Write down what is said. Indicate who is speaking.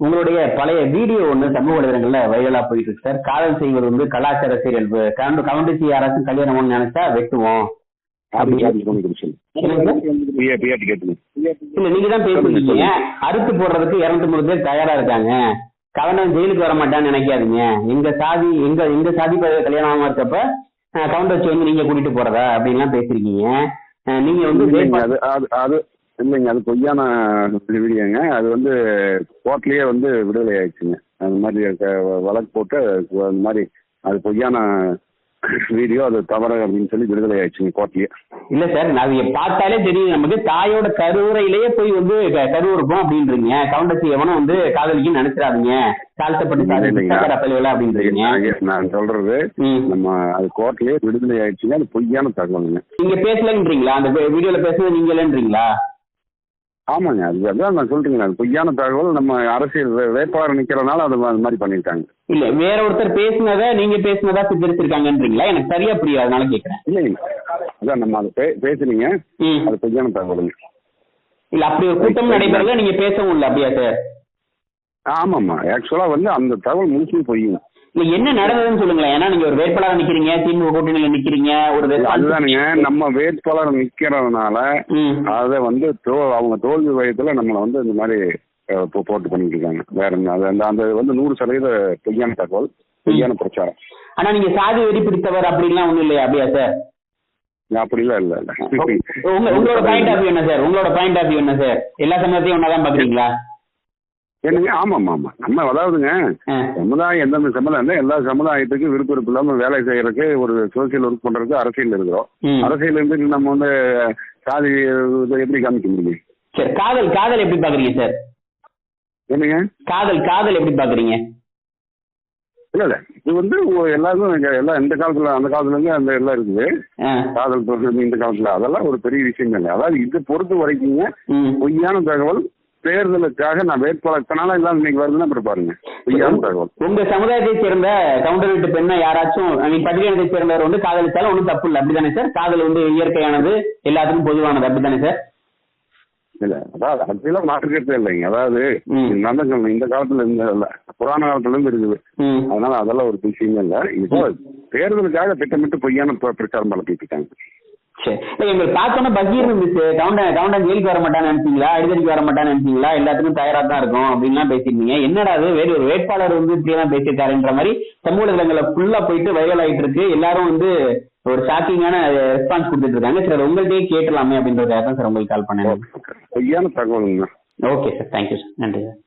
Speaker 1: உங்களுடைய பழைய வீடியோ ஒண்ணு சமூக வலைதளங்கள்ல வைரலா போயிட்டு இருக்கு சார். காதல் செய்வது வந்து கலாச்சார சீரழிவு கவுண்ட் கவுண்டசி யாராச்சும் கல்யாணம் நினைச்சா வெட்டுவோம். இல்ல நீங்க தான் பேசிருக்கீங்க அறுத்து போடுறதுக்கு இருநூத்தி மூணு பேர் தயாரா இருக்காங்க. கவர்னர் ஜெயிலுக்கு வர மாட்டான்னு நினைக்காதீங்க. எங்க சாதி எங்க எங்க சாதி கல்யாணம் இருக்கப்ப கவுண்டர் வச்சு வந்து நீங்க கூட்டிட்டு போறதா? அப்படின்லாம் பேசிருக்கீங்க நீங்க வந்து
Speaker 2: அது இல்லைங்க அது பொய்யான வீடியோங்க. அது வந்து கோர்ட்லயே வந்து விடுதலை ஆயிடுச்சுங்க. அந்த மாதிரி வழக்கு போட்டு அந்த மாதிரி அது பொய்யான வீடியோ அது தவறு அப்படின்னு சொல்லி விடுதலை ஆயிடுச்சுங்க கோர்ட்லயே.
Speaker 1: இல்ல சார் நான் பார்த்தாலே தெரியும். நமக்கு தாயோட கருவறையிலேயே போய் வந்து க- கரு இருக்கும் அப்படின்றீங்க. கவுண்டசி எவனும் வந்து காதலிக்கு நினைச்சிடாதீங்க. தாழ்த்தப்பட்டு அப்படின்றீங்க.
Speaker 2: நான் சொல்றது. நம்ம அது கோர்ட்லயே விடுதலை ஆயிடுச்சுங்க. அது பொய்யான தகவலுங்க.
Speaker 1: நீங்க பேசலன்றீங்களா? அந்த வீடியோல பேசுறது நீங்க இல்லன்றீங்களா
Speaker 2: ஆமாங்க அது அதான் நான் சொல்றேங்க. அது பொய்யான தகவல். நம்ம அரசியல் வேட்பாளர் நிக்கிறனால அது மாதிரி பண்ணியிருக்காங்க
Speaker 1: இல்ல வேற ஒருத்தர் பேசுனத நீங்க பேசுனதா சித்தரிச்சிருக்காங்கன்றீங்களா? எனக்கு சரியா புரியாது அதனால கேக்குறேன்.
Speaker 2: இல்லைங்க. அதான் நம்ம அதை பேசுனீங்க. அது பொய்யான தகவலுங்க.
Speaker 1: இல்ல அப்படி ஒரு கூட்டம் நடைபெறல நீங்க பேசவும் இல்ல அப்படியா சார்?
Speaker 2: ஆமாம்மா. ஆக்சுவலா வந்து அந்த தகவல் முழுசும் பொய்யுங்க
Speaker 1: இல்ல என்ன நடந்ததுன்னு சொல்லுங்களேன். ஏன்னா நீங்க ஒரு வேட்பாளர் நிக்கிறீங்க திமுக கூட்டணியில நிக்கிறீங்க ஒரு
Speaker 2: அதுதானுங்க. நம்ம வேட்பாளர் நிக்கிறதுனால. அதை வந்து அவங்க தோல்வி வயதுல நம்மளை வந்து இந்த மாதிரி போட்டு பண்ணிட்டு இருக்காங்க. வேற அந்த அந்த வந்து நூறு சதவீத பொய்யான தகவல் பொய்யான பிரச்சாரம்.
Speaker 1: ஆனா நீங்க சாதி வெறி பிடித்தவர் அப்படிலாம் ஒண்ணும் இல்லையா அப்படியா சார்
Speaker 2: அப்படிலாம் இல்ல இல்ல.
Speaker 1: உங்க உங்களோட பாயிண்ட் ஆஃப் வியூ என்ன சார் உங்களோட பாயிண்ட் ஆஃப் வியூ என்ன சார் எல்லா சமயத்தையும் ஒன்னாதான் பாக்குறீங்களா
Speaker 2: என்னங்க ஆமாம் ஆமா நம்ம அதாவதுங்க. சமுதாயம் எந்தெந்த சமுதாயம் எல்லா சமுதாயத்துக்கும் விருப்பம் விருப்பம் இல்லாம வேலை செய்யறதுக்கு ஒரு சோசியல் ஒர்க் பண்றதுக்கு அரசியல் இருக்கிறோம். அரசியல் இருந்து நம்ம வந்து சாதி எப்படி காமிக்க முடியும்?
Speaker 1: சரி காதல் காதல் எப்படி பாக்குறீங்க சார்?
Speaker 2: என்னங்க?
Speaker 1: காதல் காதல் எப்படி பாக்குறீங்க
Speaker 2: இல்ல இல்ல. இது வந்து இங்க எல்லாம் இந்த காலத்துல அந்த காலத்துல இருந்து அந்த எல்லாம் இருக்குது. காதல் இந்த காலத்துல. அதெல்லாம் ஒரு பெரிய விஷயம் இல்லை அதாவது இது பொறுத்த வரைக்குங்க
Speaker 1: ம்.
Speaker 2: பொய்யான தகவல் தேர்தலுக்காக நான் வேட்பாளர். இத்தனால எல்லாம் இன்னைக்கு வருதுன்னா அப்புறம் பாருங்க. தகவல்.
Speaker 1: உங்க சமுதாயத்தை சேர்ந்த கவுண்டர் வீட்டு பெண்ணை யாராச்சும் மீன் பட்டியலத்தை சேர்ந்தவர் வந்து காதலிச்சாலும் ஒன்றும் தப்பு இல்லை. அப்படிதானே சார்? காதல் வந்து இயற்கையானது எல்லாத்துக்கும் பொதுவானது. அப்படிதானே சார்?
Speaker 2: இல்ல அதாவது அப்படிலாம் மாற்றுக்கிறதே இல்லைங்க. அதாவது. நான் தான் இந்த காலத்துல இருந்து புராண காலத்துல இருந்து இருக்குது. அதனால அதெல்லாம் ஒரு விஷயமே இல்ல. இப்போ தேர்தலுக்காக திட்டமிட்டு பொய்யான பிர- பிரச்சாரம் நடத்திட்டு இருக்காங்க.
Speaker 1: சரி. எங்களுக்கு பார்த்தோன்னா பகீர் இருந்துச்சு கவுண்டன் கவுண்டன் ஜெயிலுக்கு வர மாட்டான்னு நினைச்சீங்களா? அடிதடிக்கு வர மாட்டான்னு நினைச்சீங்களா? எல்லாத்துக்கும் தயாரா தான் இருக்கும் அப்படின்லாம் பேசியிருந்தீங்க. என்னடா அது வேறு ஒரு வேட்பாளர் வந்து இப்படியெல்லாம் பேசியிருக்காருன்ற மாதிரி சமூக வலைதளங்களை ஃபுல்லா போயிட்டு வைரல் ஆயிட்டு இருக்கு. எல்லாரும் வந்து ஒரு ஷாக்கிங்கான ரெஸ்பான்ஸ் கொடுத்துட்டு இருக்காங்க சார் உங்கள்கிட்டயே கேட்டலாமே அப்படின்றதுக்காக தான் சார் உங்களுக்கு கால் பண்ணேன்.
Speaker 2: பொய்யான தகவலுங்க.
Speaker 1: Okay sir thank you sir நன்றி சார்